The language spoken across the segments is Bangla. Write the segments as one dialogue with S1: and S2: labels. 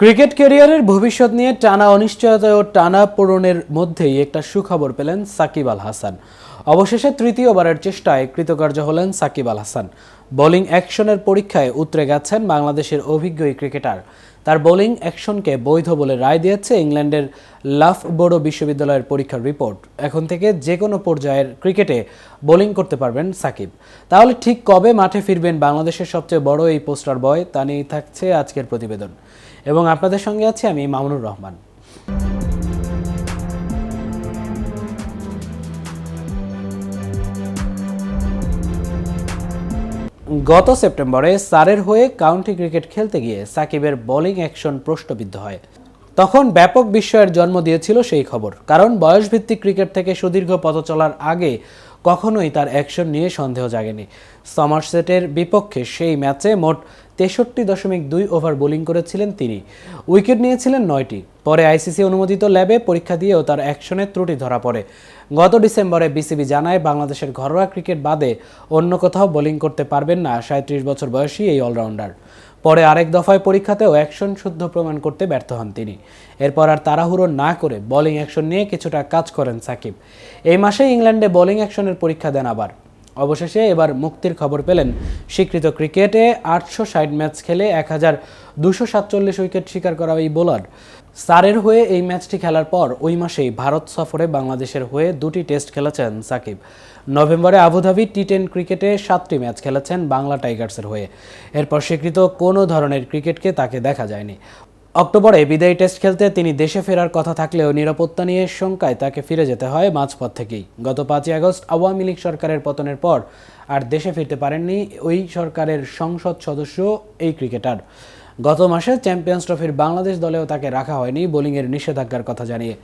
S1: ক্রিকেট ক্যারিয়ারের ভবিষ্যৎ নিয়ে টানা অনিশ্চয়তা ও টানা পূরণের মধ্যেই একটা সুখবর পেলেন সাকিব আল হাসান। অবশেষে তৃতীয়বারের চেষ্টায় কৃতকার্য হলেন সাকিব আল হাসান। বোলিং অ্যাকশনের পরীক্ষায় উতরে গেছেন বাংলাদেশের অভিজ্ঞ ক্রিকেটার। তার বোলিং অ্যাকশনকে বৈধ বলে রায় দিয়েছে ইংল্যান্ডের লাফ বোর্ডো বিশ্ববিদ্যালয়ের পরীক্ষার রিপোর্ট। এখন থেকে যে কোনো পর্যায়ের ক্রিকেটে বোলিং করতে পারবেন সাকিব। তাহলে ঠিক কবে মাঠে ফিরবেন বাংলাদেশের সবচেয়ে বড় এই পোস্টার বয়? তা নিয়েই থাকছে আজকের প্রতিবেদন। এবং আপনাদের সঙ্গে আছি আমি মামুনুর রহমান। গত সেপ্টেম্বরে সারের হয়ে কাউন্টি ক্রিকেট খেলতে গিয়ে সাকিবের বোলিং অ্যাকশন প্রশ্নবিদ্ধ হয়। তখন ব্যাপক বিস্ময়ের জন্ম দিয়েছিল সেই খবর, কারণ বয়সভিত্তিক ক্রিকেট থেকে সুদীর্ঘ পথ চলার আগে কখনোই তার অ্যাকশন নিয়ে সন্দেহ জাগেনি। সমারসেটের বিপক্ষে সেই ম্যাচে মোট তেষট্টি দশমিক দুই ওভার বোলিং করেছিলেন তিনি। উইকেট নিয়েছিলেন নয়টি। পরে আইসিসি অনুমোদিত ল্যাবে পরীক্ষা দিয়েও তার অ্যাকশনের ত্রুটি ধরা পড়ে। গত ডিসেম্বরে বিসিবি জানায়, বাংলাদেশের ঘরোয়া ক্রিকেট বাদে অন্য কোথাও বোলিং করতে পারবেন না সাঁত্রিশ বছর বয়সী এই অলরাউন্ডার। পরে আরেক দফায় পরীক্ষাতেও অ্যাকশন শুদ্ধ প্রমাণ করতে ব্যর্থ হন তিনি। এরপর আর তাড়াহুড়ো না করে বোলিং অ্যাকশন নিয়ে কিছুটা কাজ করেন সাকিব। এই মাসে ইংল্যান্ডে বোলিং অ্যাকশনের পরীক্ষা দেন আবার। অবশেষে এবার মুক্তির খবর পেলেন স্বীকৃত ক্রিকেটে আটশো ষাট ম্যাচ খেলে এক হাজার দুশো সাতচল্লিশ উইকেট শিকার করা এই বোলার। সারের হয়ে এই ম্যাচটি খেলার পর ওই মাসেই ভারত সফরে বাংলাদেশের হয়ে দুটি টেস্ট খেলেছেন সাকিব। নভেম্বরে আবুধাবি টি টেন ক্রিকেটে সাতটি ম্যাচ খেলেছেন বাংলা টাইগার্সের হয়ে। এরপর স্বীকৃত কোনো ধরনের ক্রিকেটকে তাকে দেখা যায়নি। অক্টোবরে বিদায়ী টেস্ট খেলতে তিনি দেশে ফেরার কথা থাকলেও নিরাপত্তা নিয়ে শঙ্কায় তাকে ফিরে যেতে হয় মাঝপথ থেকেই। গত পাঁচই আগস্ট আওয়ামী লীগ সরকারের পতনের পর আর দেশে ফিরতে পারেননি ওই সরকারের সংসদ সদস্য এই ক্রিকেটার। গত মাসে চ্যাম্পিয়ন্স ট্রফির বাংলাদেশ দলেও তাকে রাখা হয়নি বোলিংয়ের নিষেধাজ্ঞার কথা জানিয়ে।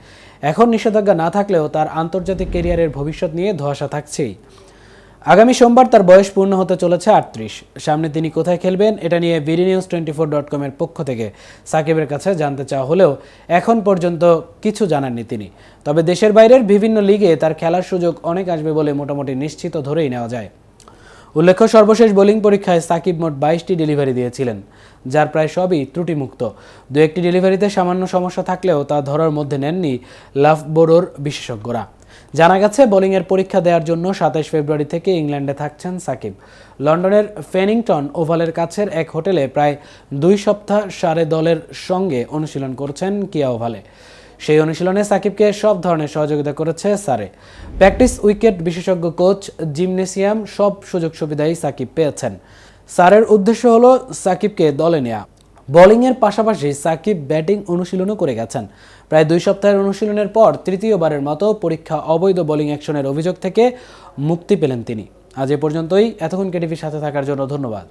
S1: এখন নিষেধাজ্ঞা না থাকলেও তার আন্তর্জাতিক কেরিয়ারের ভবিষ্যৎ নিয়ে ধোঁয়াশা থাকছেই। আগামী সোমবার তার বয়স পূর্ণ হতে চলেছে আটত্রিশ। সামনে তিনি কোথায় খেলবেন, এটা নিয়ে BD news twenty four dot কমের পক্ষ থেকে সাকিবের কাছে জানতে চাওয়া হলেও এখন পর্যন্ত কিছু জানাননি তিনি। তবে দেশের বাইরের বিভিন্ন লিগে তার খেলার সুযোগ অনেক আসবে বলে মোটামুটি নিশ্চিত ধরেই নেওয়া যায়। উল্লেখ্য, সর্বশেষ বোলিং পরীক্ষায় সাকিব মোট বাইশটি ডেলিভারি দিয়েছিলেন, যার প্রায় সবই ত্রুটিমুক্ত। দু একটি ডেলিভারিতে সামান্য সমস্যা থাকলেও তা ধরার মধ্যে নেননি লাভ বোরোর বিশেষজ্ঞরা। জানা গেছে, বোলিংয়ের পরীক্ষা দেওয়ার জন্য সাতাইশ ফেব্রুয়ারি থেকে ইংল্যান্ডে থাকছেন সাকিব। লন্ডনের ফেনিংটন ওভালের কাছের এক হোটেলে প্রায় দুই সপ্তাহ সারে দলের সঙ্গে অনুশীলন করছেন কিয়া ওভালে। সেই অনুশীলনে সাকিবকে সব ধরনের সহযোগিতা করেছে সারে। প্র্যাকটিস উইকেট বিশেষজ্ঞ কোচ, জিমনেসিয়াম, সব সুযোগ সুবিধাই সাকিব পেয়েছেন। সারের উদ্দেশ্য হলো সাকিবকে দলে নেওয়া বোলিংয়ের পাশাপাশি সাকিব ব্যাটিং অনুশীলনও করে গেছেন। প্রায় দুই সপ্তাহের অনুশীলনের পর তৃতীয়বারের মতো পরীক্ষা অবৈধ বোলিং অ্যাকশনের অভিযোগ থেকে মুক্তি পেলেন তিনি। আজ এ পর্যন্তই। এতক্ষণ কেটিভির সাথে থাকার জন্য ধন্যবাদ।